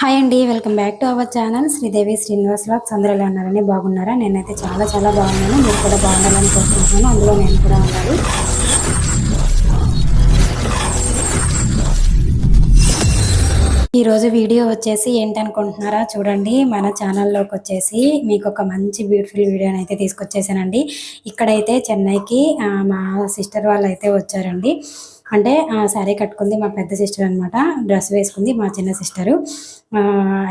Hi అండి welcome back to our channel. Sridevi Srinivas lakhs అందరూ ఎలా ఉన్నారని బాగున్నారా? నేనైతే చాలా చాలా బాగున్నాను. మీరు కూడా బాగుండాలని కోరుకుంటున్నాను. అందులో నేను కూడా ఉండాలి ఈరోజు వీడియో వచ్చేసి ఏంటనుకుంటున్నారా చూడండి. మన ఛానల్లోకి వచ్చేసి మీకు ఒక మంచి బ్యూటిఫుల్ వీడియోని అయితే తీసుకొచ్చేసానండి. ఇక్కడైతే చెన్నైకి మా సిస్టర్ వాళ్ళు అయితే వచ్చారండి. అంటే శారీ కట్టుకుంది మా పెద్ద సిస్టర్ అనమాట డ్రెస్ వేసుకుంది మా చిన్న సిస్టరు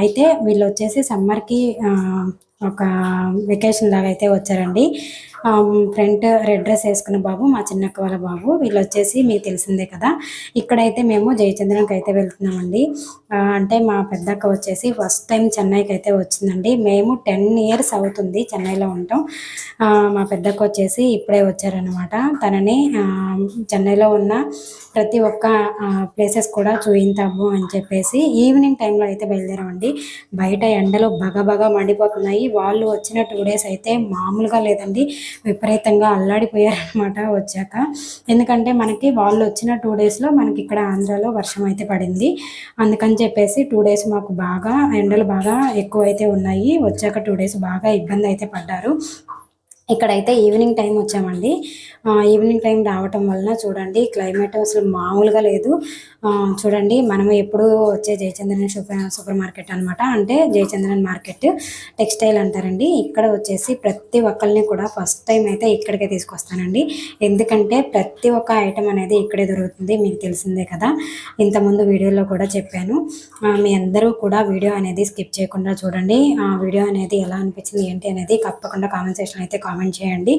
అయితే వీళ్ళు వచ్చేసి సమ్మర్కి ఒక వెకేషన్ లాగా అయితే వచ్చారండి. ఫ్రంట్ రెడ్ డ్రెస్ వేసుకున్న బాబు మా చిన్నక్క వాళ్ళ బాబు. వీళ్ళు వచ్చేసి మీకు తెలిసిందే కదా. ఇక్కడైతే మేము జయచంద్రంకి అయితే వెళ్తున్నామండి. అంటే మా పెద్దక్క వచ్చేసి ఫస్ట్ టైం చెన్నైకి అయితే వచ్చిందండి. మేము టెన్ ఇయర్స్ అవుతుంది చెన్నైలో ఉంటాం. మా పెద్దక్క వచ్చేసి ఇప్పుడే వచ్చారనమాట తనని చెన్నైలో ఉన్న ప్రతి ఒక్క ప్లేసెస్ కూడా చూయింతాము అని చెప్పేసి ఈవినింగ్ టైంలో అయితే బయలుదేరామండి. బయట ఎండలు బగబగా మండిపోతున్నాయి. వాళ్ళు వచ్చిన టూ డేస్ అయితే మామూలుగా లేదండి. విపరీతంగా అల్లాడిపోయారనమాట వచ్చాక. ఎందుకంటే మనకి వాళ్ళు వచ్చిన టూ డేస్లో మనకి ఇక్కడ ఆంధ్రాలో వర్షం అయితే పడింది. అందుకని చెప్పేసి టూ డేస్ మాకు బాగా ఎండలు బాగా ఎక్కువ అయితే ఉన్నాయి. వచ్చాక టూ డేస్ బాగా ఇబ్బంది అయితే పడ్డారు. ఇక్కడైతే ఈవినింగ్ టైం వచ్చామండి. ఈవినింగ్ టైం రావటం వలన చూడండి క్లైమేట్ అసలు మామూలుగా లేదు. చూడండి మనం ఎప్పుడు వచ్చే జయచంద్రన్ సూపర్ సూపర్ మార్కెట్ అనమాట అంటే జయచంద్రన్ మార్కెట్ టెక్స్టైల్ అంటారండి. ఇక్కడ వచ్చేసి ప్రతి ఒక్కరిని కూడా ఫస్ట్ టైం అయితే ఇక్కడికే తీసుకొస్తానండి. ఎందుకంటే ప్రతి ఒక్క ఐటమ్ అనేది ఇక్కడే దొరుకుతుంది మీకు తెలిసిందే కదా. ఇంతకుముందు వీడియోలో కూడా చెప్పాను. మీ అందరూ కూడా వీడియో అనేది స్కిప్ చేయకుండా చూడండి. ఆ వీడియో అనేది ఎలా అనిపించింది ఏంటి అనేది తప్పకుండా కామెంట్ సెక్షన్ అయితే కామెంట్ చేయండి.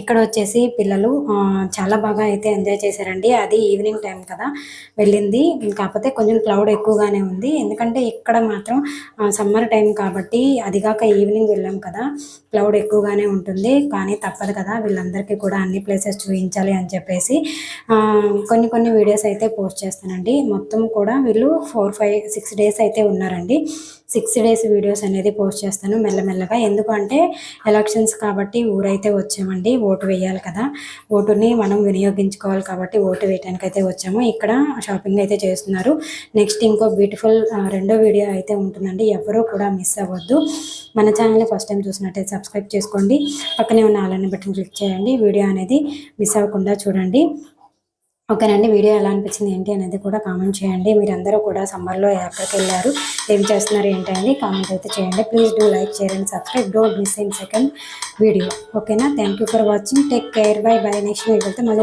ఇక్కడ వచ్చేసి పిల్లలు చాలా బాగా అయితే ఎంజాయ్ చేశారండి. అది ఈవినింగ్ టైం కదా వెళ్ళింది. కాకపోతే కొంచెం క్లౌడ్ ఎక్కువగానే ఉంది. ఎందుకంటే ఇక్కడ మాత్రం సమ్మర్ టైం కాబట్టి అదిగాక ఈవినింగ్ వెళ్ళాం కదా. క్లౌడ్ ఎక్కువగానే ఉంటుంది. కానీ తప్పదు కదా వీళ్ళందరికీ కూడా అన్ని ప్లేసెస్ చూపించాలి అని చెప్పేసి కొన్ని కొన్ని వీడియోస్ అయితే పోస్ట్ చేస్తానండి. మొత్తం కూడా వీళ్ళు ఫోర్ ఫైవ్ సిక్స్ డేస్ అయితే ఉన్నారండి. సిక్స్ డేస్ వీడియోస్ అనేది పోస్ట్ చేస్తాను మెల్లమెల్లగా. ఎందుకంటే ఎలక్షన్స్ కాబట్టి ఊరైతే వచ్చామండి ఓటు వేయాలి కదా. ఓటుని మనం వినియోగించుకోవాలి కాబట్టి ఓటు వేయడానికి అయితే వచ్చాము. ఇక్కడ షాపింగ్ అయితే చేస్తున్నారు. నెక్స్ట్ ఇంకో బ్యూటిఫుల్ రెండో వీడియో అయితే ఉంటుందండి. ఎవరూ కూడా మిస్ అవ్వద్దు. మన ఛానల్ని ఫస్ట్ టైం చూసినట్టయితే సబ్స్క్రైబ్ చేసుకోండి. పక్కనే ఉన్న ఆలన్న బటన్ క్లిక్ చేయండి. వీడియో అనేది మిస్ అవ్వకుండా చూడండి. ఓకేనండి వీడియో ఎలా అనిపించింది ఏంటి అనేది కూడా కామెంట్ చేయండి. మీరందరూ కూడా సమ్మర్లో ఎక్కడికి వెళ్ళారు ఏం చేస్తున్నారు ఏంటి అనేది కామెంట్ అయితే చేయండి. Please do like share and subscribe don't miss in second video ఓకేనా thank you for watching take care bye bye next వీడియోతో మళ్ళీ